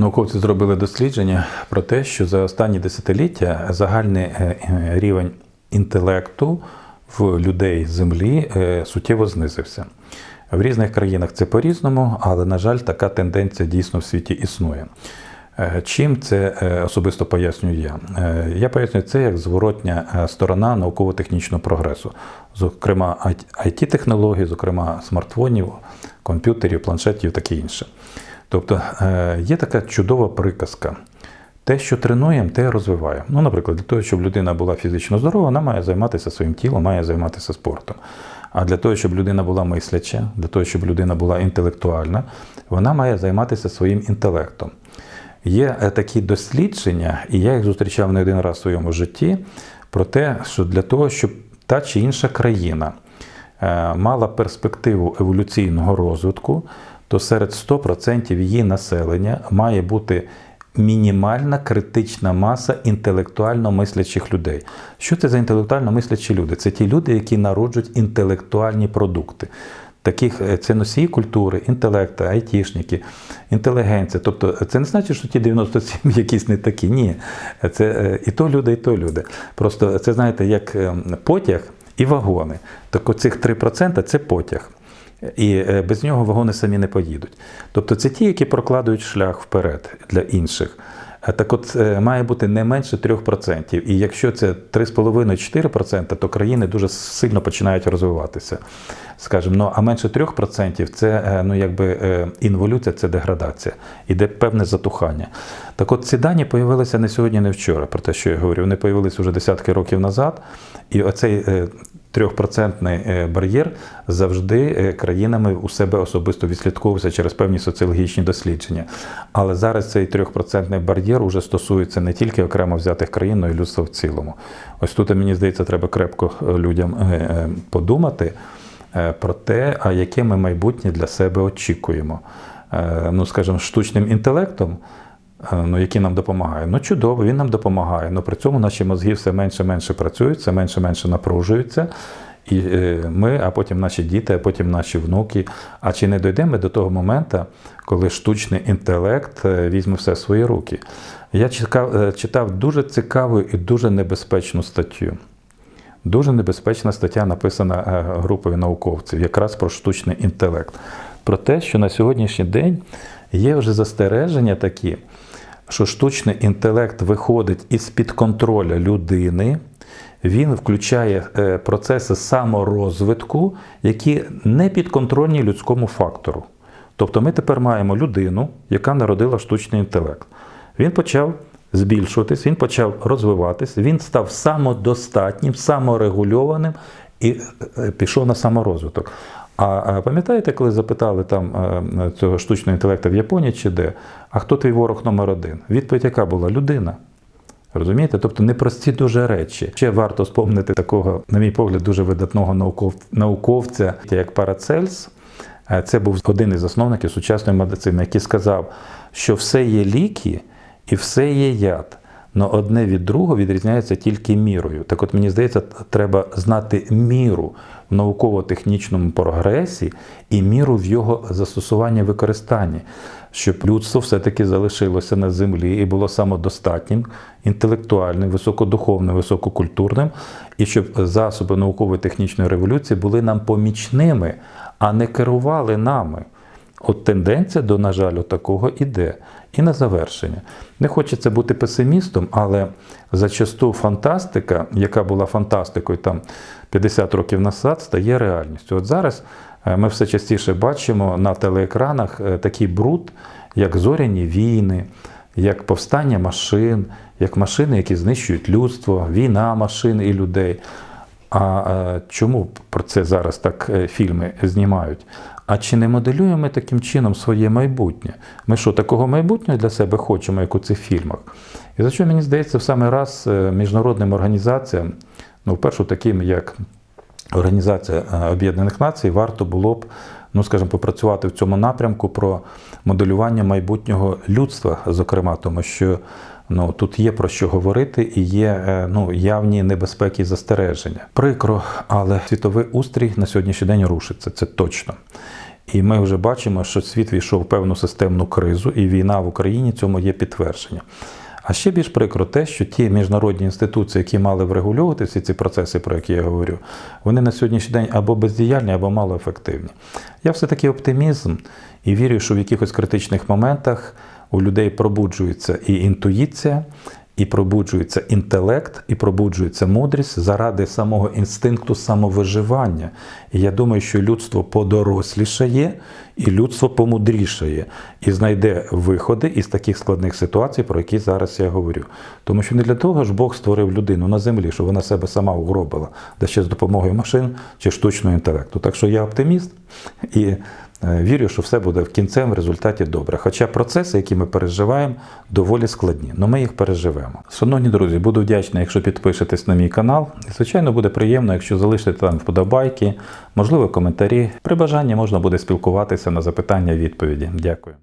Науковці зробили дослідження про те, що за останні десятиліття загальний е, е, рівень інтелекту в людей Землі е, суттєво знизився. В різних країнах це по-різному, але, на жаль, така тенденція дійсно в світі існує. Чим це особисто пояснюю я? Я пояснюю це як зворотня сторона науково-технічного прогресу, зокрема IT-технологій, зокрема смартфонів, комп'ютерів, планшетів, таке інше. Тобто е, є така чудова приказка. Те, що тренуємо, те розвиваємо. Ну, наприклад, для того, щоб людина була фізично здорова, вона має займатися своїм тілом, має займатися спортом. А для того, щоб людина була мисляча, для того, щоб людина була інтелектуальна, вона має займатися своїм інтелектом. Є е, такі дослідження, і я їх зустрічав не один раз в своєму житті, про те, що для того, щоб та чи інша країна е, мала перспективу еволюційного розвитку, то серед 100% її населення має бути мінімальна критична маса інтелектуально мислячих людей. Що це за інтелектуально мислячі люди? Це ті люди, які народжують інтелектуальні продукти. Таких е, це носії культури, інтелекту, айтішники, інтелігенція. Тобто це не значить, що ті 97 якісь не такі. Ні. Це е, і то люди, і то люди. Просто це знаєте, як е, потяг і вагони. Так оцих 3% це потяг. І е, без нього вагони самі не поїдуть. Тобто це ті, які прокладують шлях вперед для інших. Е, Так от е, має бути не менше 3%. І якщо це 3,5-4%, то країни дуже сильно починають розвиватися. Скажімо, ну а менше 3% це ну, якби інволюція, це деградація, іде певне затухання. Так от ці дані появилися не сьогодні, не вчора, про те, що я говорю. Вони появилися вже десятки років назад. І оцей трьохпроцентний е, бар'єр завжди е, країнами у себе особисто відслідковувався через певні соціологічні дослідження. Але зараз цей трьохпроцентний бар'єр уже стосується не тільки окремо взятих країн, але й людства в цілому. Ось тут, мені здається, треба крепко е, людям подумати про те, а яке ми майбутнє для себе очікуємо. Ну, скажімо, штучним інтелектом. Е, Ну, який нам допомагає. Ну, чудово, він нам допомагає. але при цьому наші мозги все менше менше працюють, все менше менше напружуються. І е, ми, а потім наші діти, а потім наші внуки. А чи не дійдемо ми до того моменту, коли штучний інтелект е, візьме все в свої руки? Я читав, читав дуже цікаву і дуже небезпечну статтю. Дуже небезпечна стаття написана групою науковців, якраз про штучний інтелект. Про те, що на сьогоднішній день є вже застереження такі, що штучний інтелект виходить із-під контроля людини, він включає е, процеси саморозвитку, які не підконтрольні людському фактору. Тобто ми тепер маємо людину, яка народила штучний інтелект. Він почав збільшуватись, він почав розвиватись, він став самодостатнім, саморегульованим і е, пішов на саморозвиток. А пам'ятаєте, коли запитали там е, цього штучного інтелекту в Японії чи де, а хто твій ворог номер один? Відповідь яка була? Людина. Розумієте? Тобто непрості дуже речі. Ще варто спомнити такого, на мій погляд, дуже видатного науковця, як Парацельс. Е, Це був один із засновників сучасної медицини, який сказав, що все є ліки і все є яд. Але одне від другого відрізняється тільки мірою. Так от мені здається, треба знати міру в науково-технічному прогресі і міру в його застосуванні використанні, щоб людство все-таки залишилося на землі і було самодостатнім, інтелектуальним, високодуховним, висококультурним, і щоб засоби наукової технічної революції були нам помічними, а не керували нами. От тенденція до, на жаль, такого іде. І на завершення. Не хочеться бути песимістом, але зачасту фантастика, яка була фантастикою там 50 років назад, стає реальністю. От зараз е, ми все частіше бачимо на телеекранах е, такий бруд, як зоряні війни, як повстання машин, як машини, які знищують людство, війна машин і людей. А е, чому про це зараз так фільми знімають? А чи не моделюємо ми таким чином своє майбутнє? Ми що, такого майбутнього для себе хочемо, як у цих фільмах? І за що мені здається, в саме раз е, міжнародним організаціям, ну, вперше таким як Організація е, Об'єднаних Націй, варто було б, ну скажімо, попрацювати в цьому напрямку про моделювання майбутнього людства, зокрема, тому що ну, тут є про що говорити і є е, ну, явні небезпеки і застереження. Прикро, але світовий устрій на сьогоднішній день рушиться, це точно. І ми вже бачимо, що світ війшов в певну системну кризу, і війна в Україні цьому є підтвердження. А ще більш прикро те, що ті міжнародні інституції, які мали врегульовувати всі ці процеси, про які я говорю, вони на сьогоднішній день або бездіяльні, або малоефективні. Я все-таки оптимізм і вірю, що в якихось критичних моментах у людей пробуджується і інтуїція, і пробуджується інтелект, і пробуджується мудрість заради самого інстинкту самовиживання. І я думаю, що людство подорослішає, і людство помудрішає, і знайде виходи із таких складних ситуацій, про які зараз я говорю. Тому що не для того ж Бог створив людину на землі, щоб вона себе сама угробила, да ще з допомогою машин чи штучного інтелекту. Так що я оптиміст і вірю, що все буде в кінцевому результаті добре. Хоча процеси, які ми переживаємо, доволі складні, але ми їх переживемо. Шановні друзі, буду вдячний, якщо підпишетесь на мій канал. І, звичайно, буде приємно, якщо залишите там вподобайки, можливо, коментарі. При бажанні можна буде спілкуватися на запитання відповіді. Дякую.